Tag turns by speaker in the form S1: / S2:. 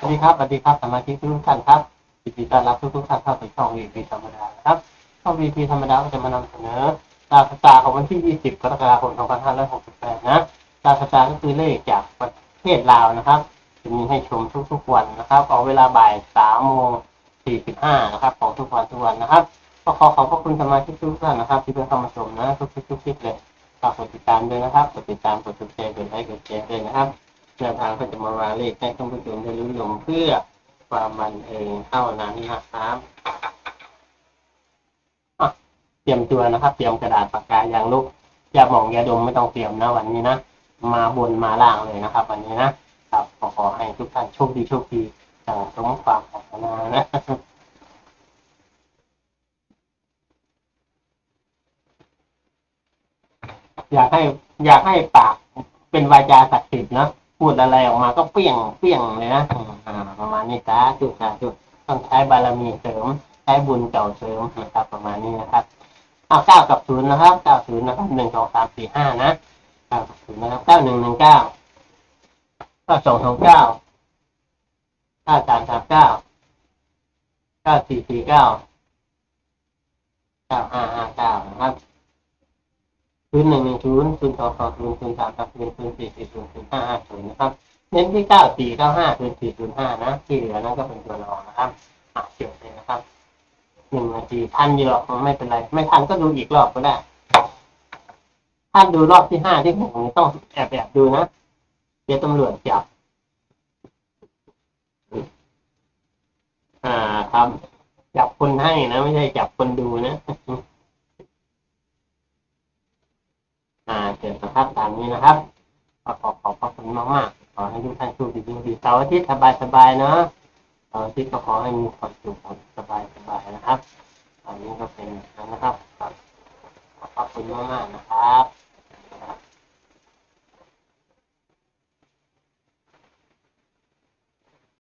S1: สวัสดีครับสวัสดีครับสมาชิกทุกท่านครับยินดีต้อนรับทุกทุกๆท่านเข้าสู่ช่องวีพีธรรมดานะครับช่องวีพีธรรมดาก็จะมานำเสนอดาวชะตาของวันที่ 20 กรกฎาคม 2568 นะดาวชะตาก็คือเลขจากประเทศลาวนะครับจะมีให้ชมทุกๆวันนะครับเอาเวลาบ่าย3โมง45นะครับของทุกวันทุกวันนะครับก็ขอขอบพระคุณสมาชิกทุกท่านนะครับ ที่เพิ่งเข้ามาชมนะทุกๆทุกๆคลิปเลยฝากกดติดตามด้วยนะครับกดติดตามกดติดแชร์กดไลค์กดแชร์ด้วยนะครับ แนวทางก็จะมาวางเลขให้ท่านผู้ชมได้รู้ลงเพื่อความบันเทิงเท่านั้นนะครับเตรียมตัวนะครับ เตรียมกระดาษปากกายางลูกอย่าหมองอย่าดมไม่ต้องเตรียมนะวันนี้นะมาบนมาล่างเลยนะครับ วันนี้นะครับขอขอให้ทุกท่านโชคดีโชคดีดังสมความปรารถนานะอยากให้อยากให้ปากเป็นวาจาศักดิ์สิทธิ์นะ พูดอะไรออกมาก็เปี้ยงเปี้ยงเลยนะประมาณนี้สาธุสาธุต้องใช้บารมีเสริม ใช้บุญเก่าเสริมนะครับ ประมาณนี้นะครับเอาเก้ากับศูนย์นะครับเก้าศูนย์นะครับหนึ่งสองสามสี่ห้านะเก้ากับศูนย์นะครับเก้าหนึ่งหนึ่งเก้าเก้าสองสองเก้าเก้าสามสามเก้าเก้าสี่สี่เก้าเก้าห้าห้าเก้านะครับ ศูนย์หนึ่งหนึ่งศูนย์ศูนย์สองสองศูนย์ศูนย์สามสามศูนย์ศูนย์สี่สี่ศูนย์ศูนย์ห้าห้าศูนย์นะครับ เน้นที่เก้าสี่เก้าห้าศูนย์สี่ศูนย์ห้านะ ที่เหลือนั่นก็เป็นตัวรองนะครับอะเกี่ยวเลยนะครับหนึ่งนาทีทันอยู่หรอกไม่เป็นไร ไม่ทันก็ดูอีกรอบก็ได้ท่านดูรอบที่ห้าที่หกนี่ต้องแอบแอบดูนะเดี๋ยวตำรวจจับ อ่าครับ จับคนให้นะ ไม่ใช่จับคนดูนะ อ่า เกิดสภาพตามนี้นะครับขอขอขอบพระคุณมากๆขอให้ทุกท่านโชคดีดีเสาร์อาทิตย์สบายๆเนาะเสาร์อาทิตย์ก็ขอให้มีความสุขสบายๆนะครับ อันนี้ก็เป็นอย่างนั้นนะครับขอบพระคุณมากๆนะครับ